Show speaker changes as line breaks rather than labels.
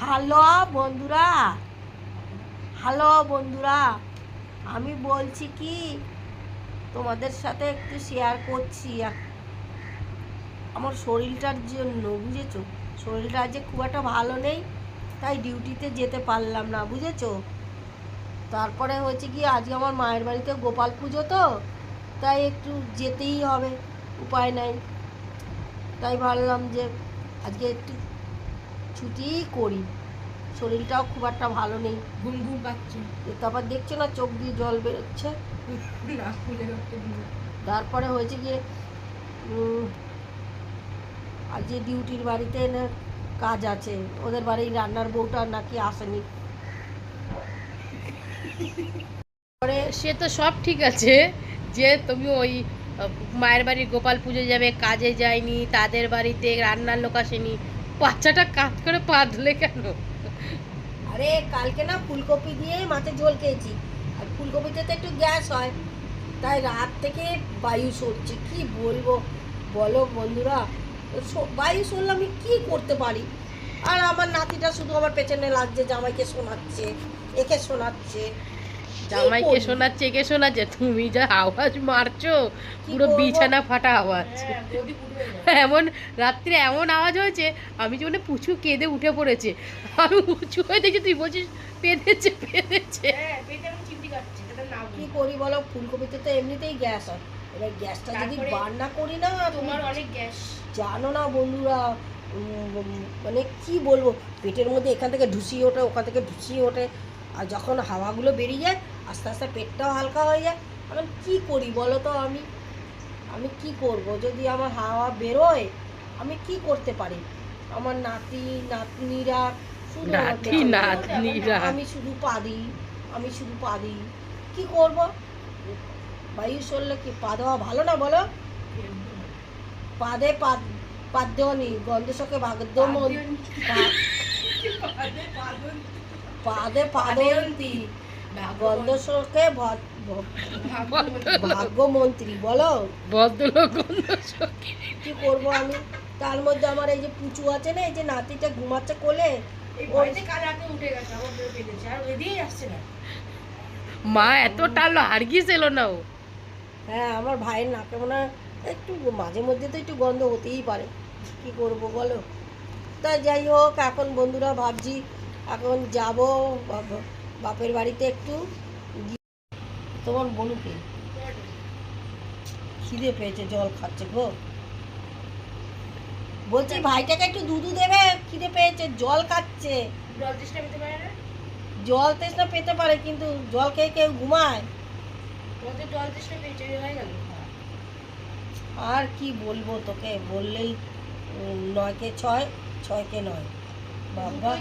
Hello বন্ধুরা। Hello বন্ধুরা, আমি বলছি কি, তোমাদের সাথে একটু শেয়ার করছি। আমার শরীরটার জন্য, বুঝেছ? শরীরটা যে খুব একটা ভালো নেই, তাই ডিউটিতে যেতে পারলাম না, বুঝেছ? তারপরে হয়েছে কি, আজকে আমার মায়ের বাড়িতে গোপাল পুজো তো, তাই একটু যেতেই হবে, উপায় নাই। তাই ভাবলাম যে, আজকে একটু ছুটিই করি। শরীরটাও খুব একটা ভালো নেই।
ঘুম ঘুম পাচ্ছে।
তারপর দেখছ না চোখ দিয়ে জল বেরোচ্ছে। তারপরে হয়েছে গিয়ে উম, আজকে ডিউটির বাড়িতে না কাজ আছে ওদের বাড়ির রান্নার বউটা নাকি আসেনি। পরে
সে তো সব ঠিক আছে যে তুমি ওই মায়ের বাড়ির গোপাল পুজো যাবে কাজে যায়নি তাদের বাড়িতে রান্নার লোক আসেনি। বাচ্চাটা কাজ করে পাতলে কেন?
আরে, কালকে না ফুলকপি দিয়ে মাছের ঝোল খেয়েছি। আর ফুলকপিতে তো একটু গ্যাস হয়। তাই রাত থেকে বায়ু সরছে, কি বলব? বলো বন্ধুরা বায়ু সরলে আমি কি করতে পারি? আর আমার নাতিটা শুধু আমার পেছনে লাগছে, জামাইকে শোনাচ্ছে, একে শোনাচ্ছে।
জামাইকে শোনাচ্ছে একে শোনাচ্ছে। তুমি যা আওয়াজ মারছো পুরো বিছানা ফাটা আওয়াজ।
হ্যাঁ হয়ে।
এমন রাত্রে এমন আওয়াজ হয়েছে আমি যেমন পুচু কেঁদে উঠে পড়েছে। আমি উঁচু হয়ে দেখছি তুই বলছিস পেঁধেছে পেঁধেছে
হ্যাঁ
কি করি বলো? ফুলকপিতে তো এমনিতেই গ্যাস হয়। এবার গ্যাসটা যদি করি না
তোমার
তোমার
অনেক গ্যাস।
জানো না বন্ধুরা মানে কি বলব? পেটের মধ্যে এখান থেকে ঢুসিয়ে ওঠে ওখান থেকে ঢুসিয়ে ওঠে। আর যখন হাওয়াগুলো বেরিয়ে যায় আস্তে আস্তে পেটটাও হালকা হয়ে যায়। এখন কি করি বলো তো আমি? আমি কি করব? যদি আমার হাওয়া বেরোয় আমি কি করতে পারি? আমার নাতি নাতনিরা শুধু আমার
নাতি নাতনিরা।
আমি শুধু পাদি আমি শুধু পাদি কি করব? বায়ু সরলে কি পা দেওয়া ভালো না বলো? পাদে পাদ পাদ দেওয়া নেই গন্ধশকে ভাগদ্যম পাদে পাদয়ন্তী। গন্ধশকে ভাগ্যমন্ত্রী বলো।
ভদ্রলোক
কি করব আমি? তার মধ্যে আমার এই যে পুচু আছে না এই যে নাতিটা ঘুমাচ্ছে কোলে
মা এত টানলো হারগিস এলো না। ও।
হ্যাঁ আমার ভাইয়ের নাকে মনে একটু মাঝে মধ্যে তো একটু গন্ধ হতেই পারে। কি করব বলো? তা যাই হোক এখন বন্ধুরা ভাবছি এখন যাব বাপের বাড়িতে একটু। তোমার বনুকে খিদে পেয়েছে জল খাচ্ছে গো। বলছি ভাইটাকে একটু দুধু দেবে খিদে পেয়েছে জল খাচ্ছে।
জল চেষ্টা পেতে পারে না?
জল তেষ্টা পেতে পারে কিন্তু জল খেয়ে কেউ ঘুমায়?
জল চেষ্টা পেয়েছে হয়ে গেল।
আর কি বলব তোকে বললেই নয়কে ছয় ছয়কে নয়। বাবা।